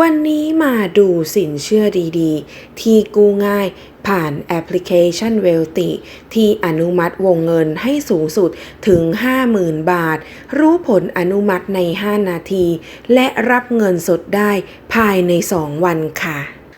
วันนี้มาดูสินเชื่อดีๆ ที่กู้ง่ายผ่านแอปพลิเคชันเวลติที่อนุมัติวงเงินให้สูงสุดถึง 50,000 บาท รู้ผลอนุมัติใน 5 นาที และรับเงินสดได้ภายใน 2 วันค่ะ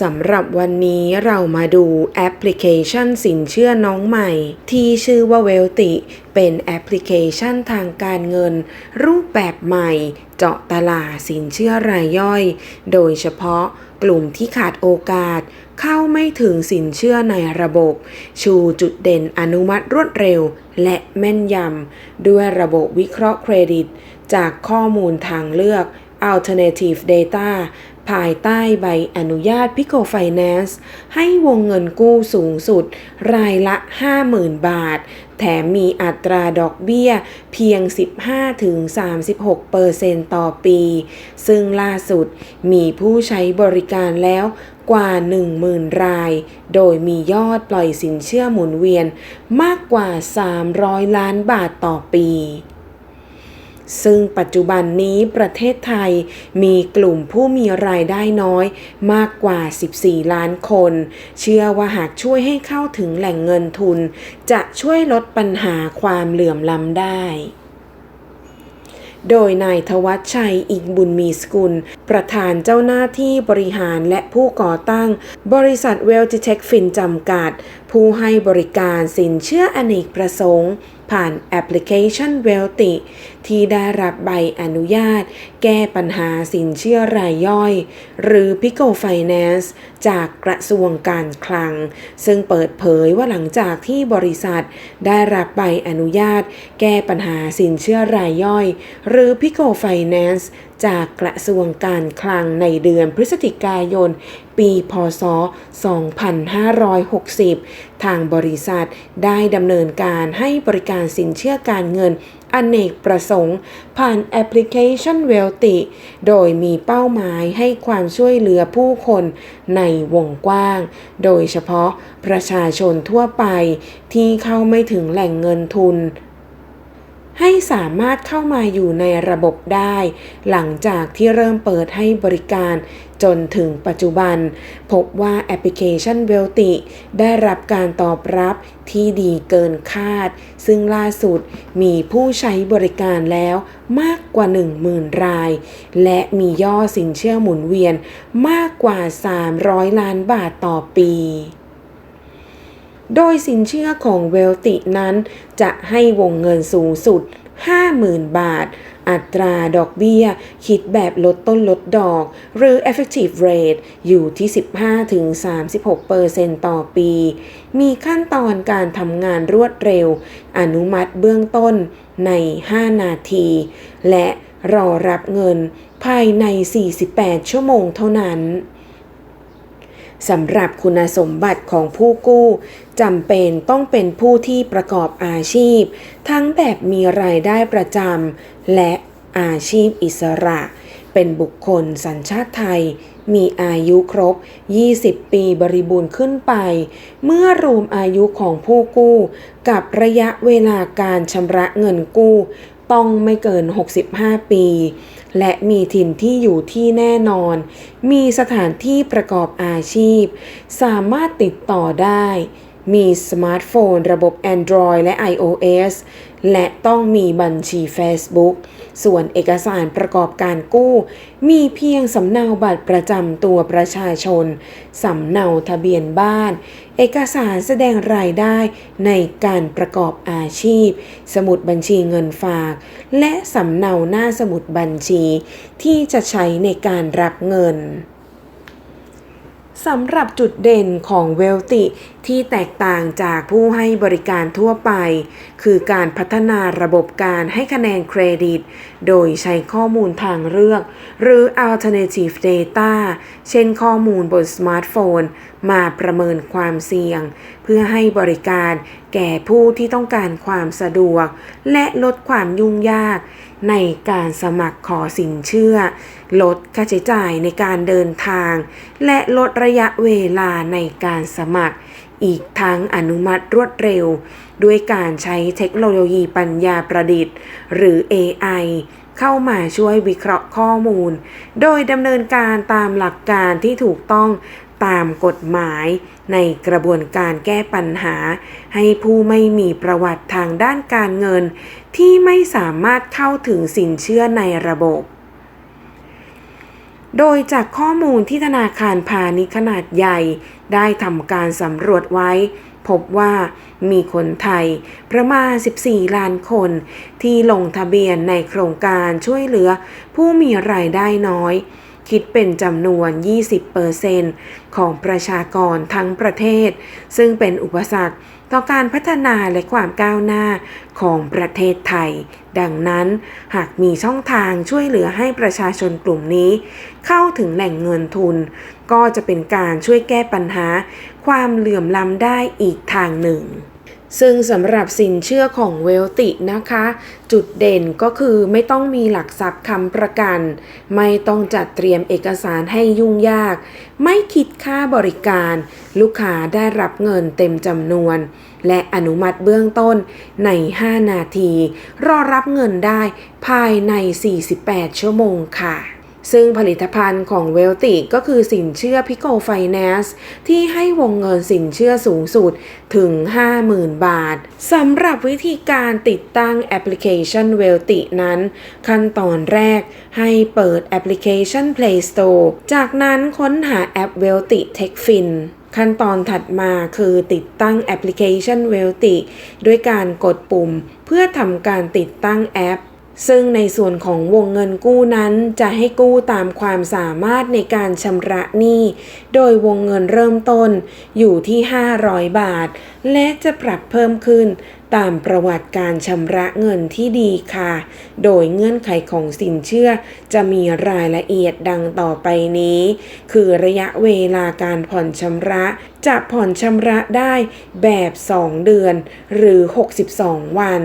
สำหรับวันนี้เรามาดูแอปพลิเคชันสินเชื่อน้องใหม่ ที่ชื่อว่าเวลติ เป็นแอปพลิเคชันทางการเงิน รูปแบบใหม่ เจาะตลาดสินเชื่อรายย่อย โดยเฉพาะกลุ่มที่ขาดโอกาส เข้าไม่ถึงสินเชื่อในระบบ ชูจุดเด่นอนุมัติรวดเร็ว และแม่นยำด้วยระบบวิเคราะห์เครดิต จากข้อมูลทางเลือก Alternative Data ภายใต้ใบอนุญาต Pico Finance ให้วงเงินกู้สูงสุด รายละ 50,000 บาท แถมมีอัตราดอกเบี้ยเพียง 15-36%เปอร์เซ็นต์ต่อปี ซึ่งล่าสุดมีผู้ใช้บริการแล้วกว่า 10,000 ราย โดยมียอดปล่อยสินเชื่อหมุนเวียนมากกว่า 300 ล้านบาทต่อปี ซึ่งปัจจุบันนี้ประเทศไทยมีกลุ่มผู้มีรายได้น้อยมากกว่า 14 ล้านคน เชื่อว่าหากช่วยให้เข้าถึงแหล่งเงินทุน จะช่วยลดปัญหาความเหลื่อมล้ำได้ โดยนายทวัชชัยอิกบุญมีสกุล ประธานเจ้าหน้าที่บริหารและผู้ก่อตั้ง บริษัทเวลติเทคฟินจำกัด ผู้ให้บริการสินเชื่ออเนกประสงค์ผ่านแอปพลิเคชัน w e l t y ที่ได้รับใบอนุญาต แก้ปัญหาสินเชื่อรายย่อย หรือ Pico Finance จากกระทรวงการคลัง ซึ่งเปิดเผยว่าหลังจากที่บริษัท ได้รับใบอนุญาต แก้ปัญหาสินเชื่อรายย่อย หรือ Pico Finance จากกระทรวงการคลังในเดือนพฤศจิกายน ปี พศ 2560 ทางบริษัทได้ดำเนินการให้บริการสินเชื่อการเงินอเนกประสงค์ ผ่านแอปพลิเคชัน w e l t y โดยมีเป้าหมายให้ความช่วยเหลือผู้คนในวงกว้าง โดยเฉพาะประชาชนทั่วไปที่เข้าไม่ถึงแหล่งเงินทุนให้สามารถเข้ามาอยู่ในระบบได้ หลังจากที่เริ่มเปิดให้บริการ จนถึงปัจจุบัน พบว่าแอปพลิเคชันเวลติได้รับการตอบรับที่ดีเกินคาด ซึ่งล่าสุดมีผู้ใช้บริการแล้วมากกว่า 10,000 ราย และมีย่อสินเชื่อหมุนเวียนมากกว่า 300 ล้านบาทต่อปีโดยสินเชื่อของเวลตินั้นจะให้วงเงินสูงสุด 50,000 บาท อัตราดอกเบี้ย คิดแบบลดต้นลดดอก หรือ effective rate อยู่ที่ 15-36%ต่อปี มีขั้นตอนการทำงานรวดเร็ว อนุมัติเบื้องต้นใน 5 นาที และรอรับเงินภายใน 48 ชั่วโมงเท่านั้น สำหรับคุณสมบัติของผู้กู้จำเป็นต้องเป็นผู้ที่ประกอบอาชีพ ทั้งแบบมีรายได้ประจำและอาชีพอิสระ เป็นบุคคลสัญชาติไทย มีอายุครบ 20 ปีบริบูรณ์ขึ้นไป เมื่อรวมอายุของผู้กู้ กับระยะเวลาการชำระเงินกู้ ต้องไม่เกิน 65 ปี และมีถิ่นที่อยู่ที่แน่นอน มีสถานที่ประกอบอาชีพ สามารถติดต่อได้ มีสมาร์ทโฟน ระบบ Android และ iOS และต้องมีบัญชี Facebook ส่วนเอกสารประกอบการกู้ มีเพียงสำเนาบัตรประจำตัวประชาชน สำเนาทะเบียนบ้าน เอกสารแสดงรายได้ในการประกอบอาชีพ สมุดบัญชีเงินฝาก และสำเนาหน้าสมุดบัญชี ที่จะใช้ในการรับเงินสำหรับจุดเด่นของเวลติ ที่แตกต่างจากผู้ให้บริการทั่วไป คือการพัฒนาระบบการให้คะแนนเครดิต โดยใช้ข้อมูลทางเลือก หรือ alternative data เช่นข้อมูลบนสมาร์ทโฟน มาประเมินความเสี่ยง เพื่อให้บริการแก่ผู้ที่ต้องการความสะดวก และลดความยุ่งยาก ในการสมัครขอสินเชื่อ ลดค่าใช้จ่ายในการเดินทาง และลดระยะเวลาในการสมัครอีกทั้งอนุมัติรวดเร็ว ด้วยการใช้เทคโนโลยีปัญญาประดิษฐ์ หรือ AI เข้ามาช่วยวิเคราะห์ข้อมูล โดยดำเนินการตามหลักการที่ถูกต้องตามกฎหมายในกระบวนการแก้ปัญหา ให้ผู้ไม่มีประวัติทางด้านการเงิน ที่ไม่สามารถเข้าถึงสินเชื่อในระบบ โดยจากข้อมูลที่ธนาคารพาณิชย์ขนาดใหญ่ ได้ทำการสำรวจไว้ พบว่ามีคนไทยประมาณ 14 ล้านคน ที่ลงทะเบียนในโครงการช่วยเหลือผู้มีรายได้น้อย คิดเป็นจำนวน 20%ของประชากรทั้งประเทศ ซึ่งเป็นอุปสรรคต่อการพัฒนาและความก้าวหน้าของประเทศไทย ดังนั้นหากมีช่องทางช่วยเหลือให้ประชาชนกลุ่มนี้ เข้าถึงแหล่งเงินทุน ก็จะเป็นการช่วยแก้ปัญหา ความเหลื่อมล้ำได้อีกทางหนึ่ง ซึ่งสำหรับสินเชื่อของเวลตินะคะ จุดเด่นก็คือไม่ต้องมีหลักทรัพย์คำประกัน ไม่ต้องจัดเตรียมเอกสารให้ยุ่งยาก ไม่คิดค่าบริการ ลูกค้าได้รับเงินเต็มจำนวน และอนุมัติเบื้องต้นใน 5 นาที รอรับเงินได้ภายใน 48 ชั่วโมงค่ะ ซึ่งผลิตภัณฑ์ของเวลติก็คือสินเชื่อพิโกไฟแนนซ์ที่ให้วงเงินสินเชื่อสูงสุดถึง 50,000 บาทสำหรับวิธีการติดตั้งแอปพลิเคชันเวลตินั้น ขั้นตอนแรกให้เปิดแอปพลิเคชัน Play Store จากนั้นค้นหาแอปเวลติ TechFin ขั้นตอนถัดมาคือติดตั้งแอปพลิเคชันเวลติด้วยการกดปุ่มเพื่อทำการติดตั้งแอป ซึ่งในส่วนของวงเงินกู้นั้นจะให้กู้ตามความสามารถในการชำระหนี้ โดยวงเงินเริ่มต้นอยู่ที่ 500 บาท และจะปรับเพิ่มขึ้นตามประวัติการชำระเงินที่ดีค่ะ โดยเงื่อนไขของสินเชื่อจะมีรายละเอียดดังต่อไปนี้ คือระยะเวลาการผ่อนชำระ จะผ่อนชำระได้แบบ 2 เดือน หรือ 62 วัน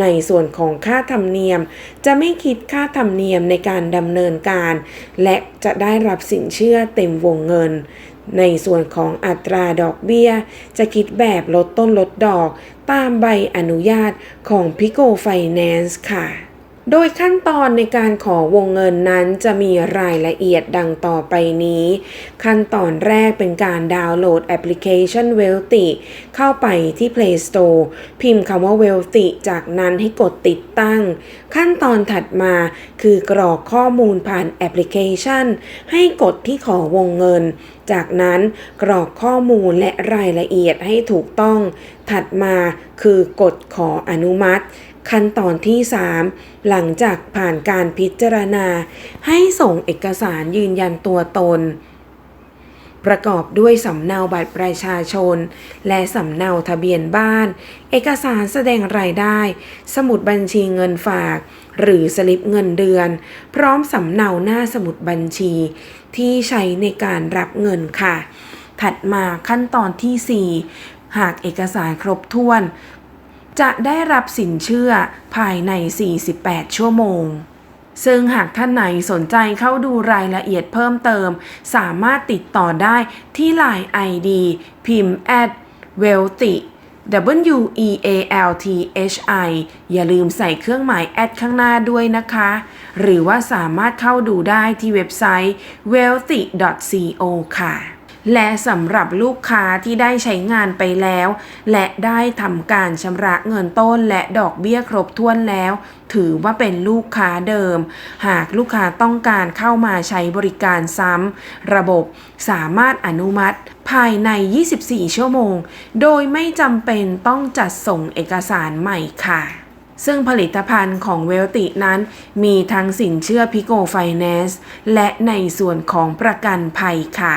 ในส่วนของค่าธรรมเนียม จะไม่คิดค่าธรรมเนียมในการดำเนินการ และจะได้รับสินเชื่อเต็มวงเงิน ในส่วนของอัตราดอกเบี้ย จะคิดแบบลดต้นลดดอก ตามใบอนุญาตของ Pico Finance ค่ะ โดยขั้นตอนในการขอวงเงินนั้นจะมีรายละเอียดดังต่อไปนี้ ขั้นตอนแรกเป็นการดาวน์โหลดแอปพลิเคชัน Wealthy เข้าไปที่ Play Store พิมพ์คำว่า Wealthy จากนั้นให้กดติดตั้ง ขั้นตอนถัดมาคือกรอกข้อมูลผ่านแอปพลิเคชัน ให้กดที่ขอวงเงิน จากนั้นกรอกข้อมูลและรายละเอียดให้ถูกต้อง ถัดมาคือกดขออนุมัติ ขั้นตอนที่ 3 หลังจากผ่านการพิจารณา ให้ส่งเอกสารยืนยันตัวตน ประกอบด้วยสำเนาบัตรประชาชน และสำเนาทะเบียนบ้าน เอกสารแสดงรายได้ สมุดบัญชีเงินฝาก หรือสลิปเงินเดือน พร้อมสำเนาหน้าสมุดบัญชี ที่ใช้ในการรับเงินค่ะ ถัดมาขั้นตอนที่ 4 หากเอกสารครบถ้วน จะได้รับสินเชื่อภายใน 48 ชั่วโมง ซึ่งหากท่านไหนสนใจเข้าดูรายละเอียดเพิ่มเติม สามารถติดต่อได้ที่ Line ID พิมพ์ at wealthy W E A L T H I อย่าลืมใส่เครื่องหมายแอดข้างหน้าด้วยนะคะ หรือว่าสามารถเข้าดูได้ที่เว็บไซต์ wealthy.co ค่ะ และสำหรับลูกค้าที่ได้ใช้งานไปแล้ว และได้ทำการชำระเงินต้นและดอกเบี้ยครบถ้วนแล้ว ถือว่าเป็นลูกค้าเดิม หากลูกค้าต้องการเข้ามาใช้บริการซ้ำระบบสามารถอนุมัติภายใน 24 ชั่วโมง โดยไม่จำเป็นต้องจัดส่งเอกสารใหม่ค่ะซึ่งผลิตภัณฑ์ของเวลตินั้นมีทั้งสินเชื่อพิโกไฟแนนซ์และในส่วนของประกันภัยค่ะ